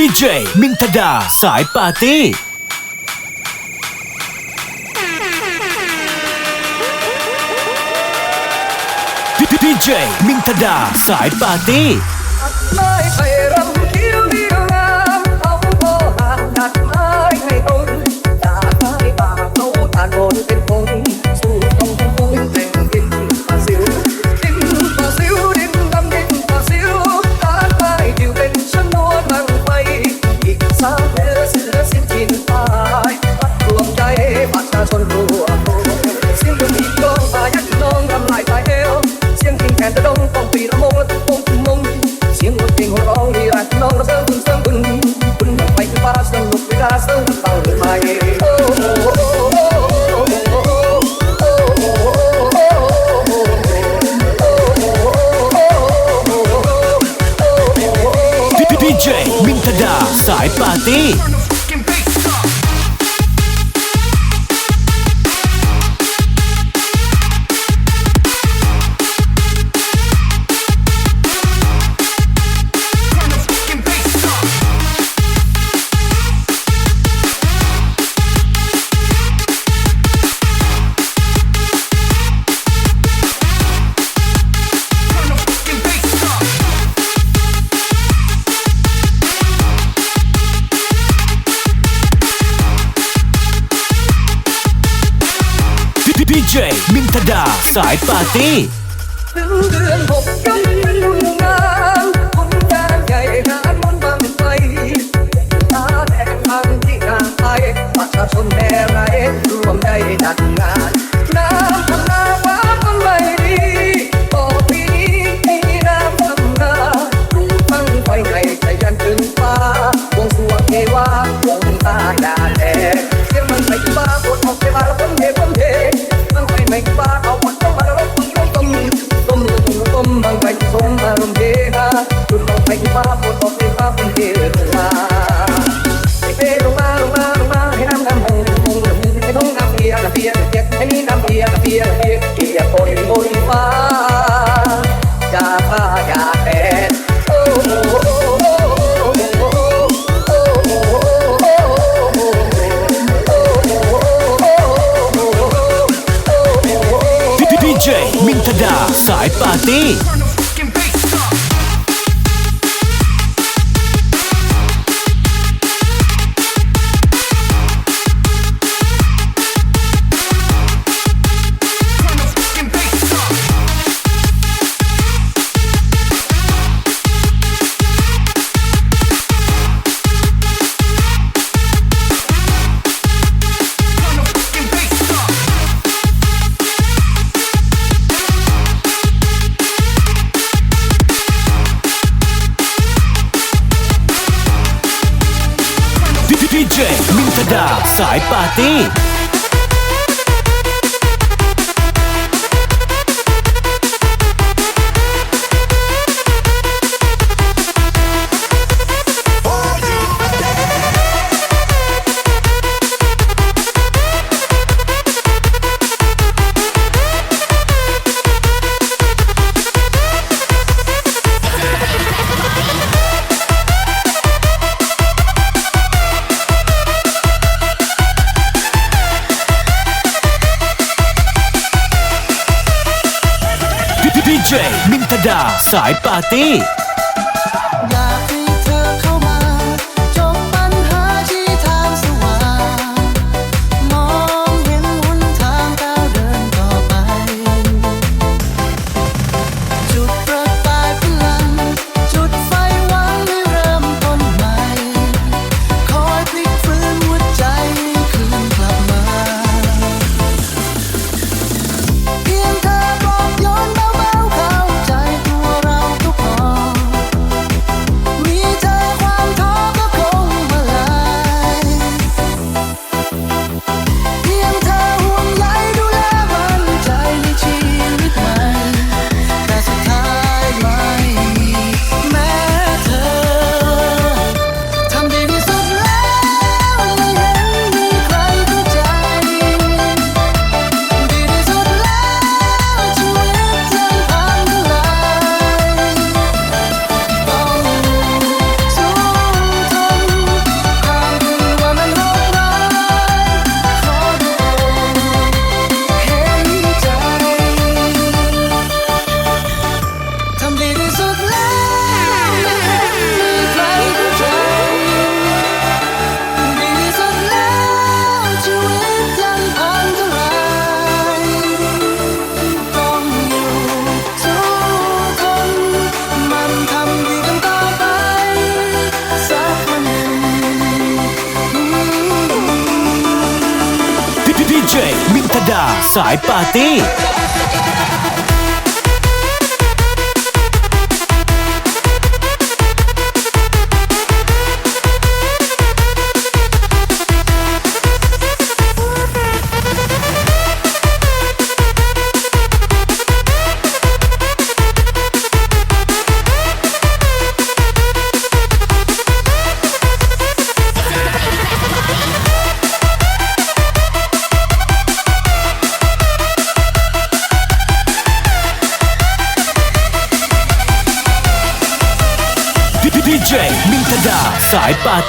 ดีเจมินทดา สายปาร์ตี้ ดีเจมินทดา สายปาร์ตี้ ไม่ใส่ T. 帅 buddy。 สายปาร์ตี้ายปาร์ตี้ จมินทดา สายปาร์ตี้ ดาสายปาร์ตี้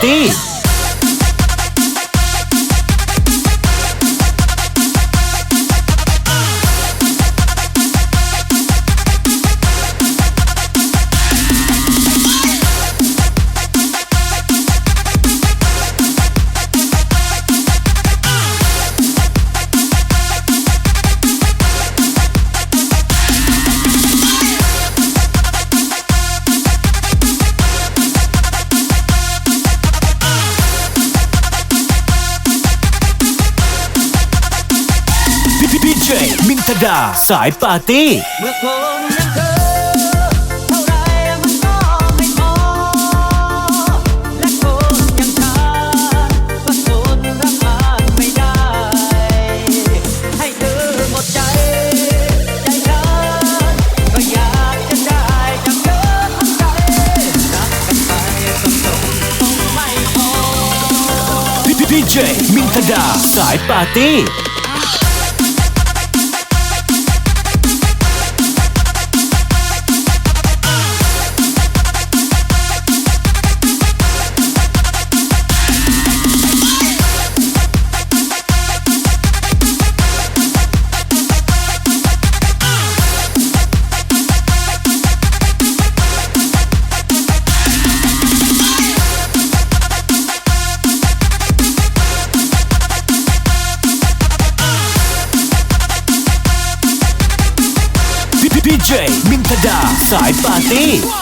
第一。 ชดาสายปาร์ตี้ เมื่อผมนั้นเธอ DJ Mintada สายปาร์ตี้ สาย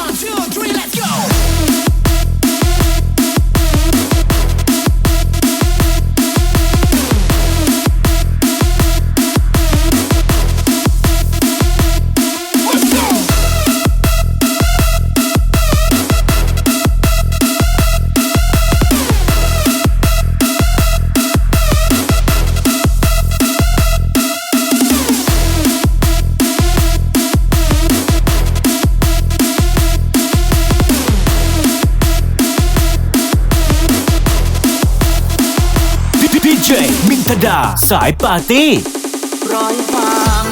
ดาสายปาร์ตี้ร้อยความ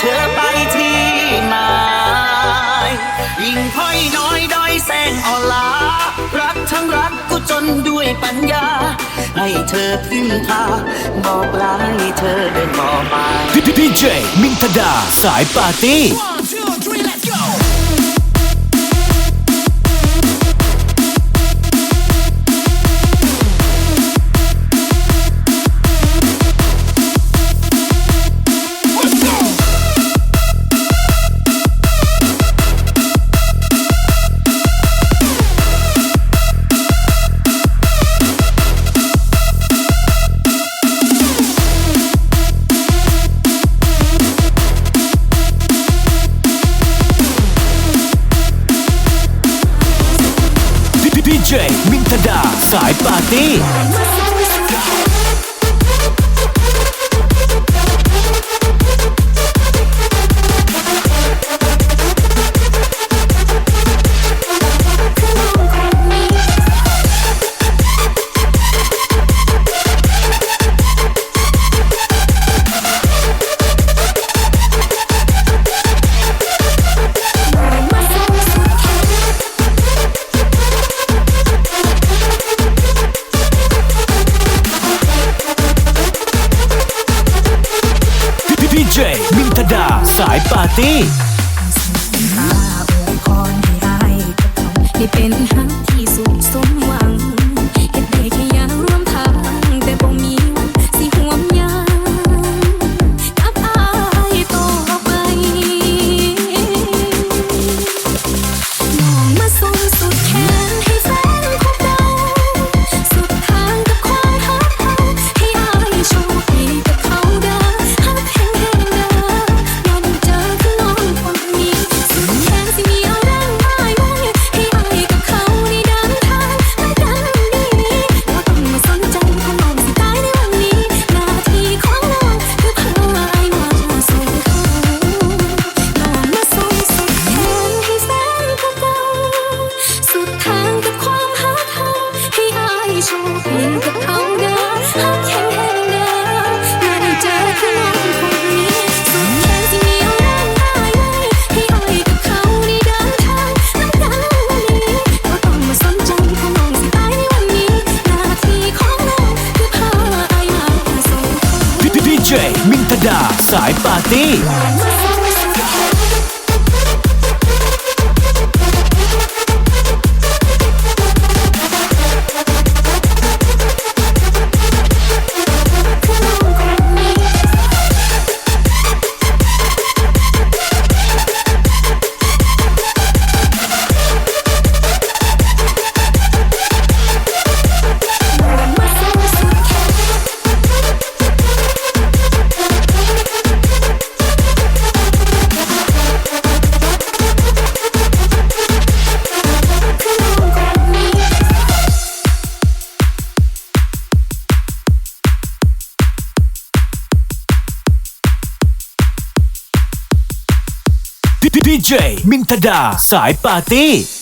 เธอไปที่ไหนยยิงพ้อยน้อยด้อยแสงอลารักทั้งรักกูจนด้วยปัญญา ให้เธอพึ่งพา บอกลาให้เธอเดินต่อไปพี่พี่เจมินทดาสายปาร์ตี้ ที่เป็นหักที่สุดสม DJ Mintada sa Ipati.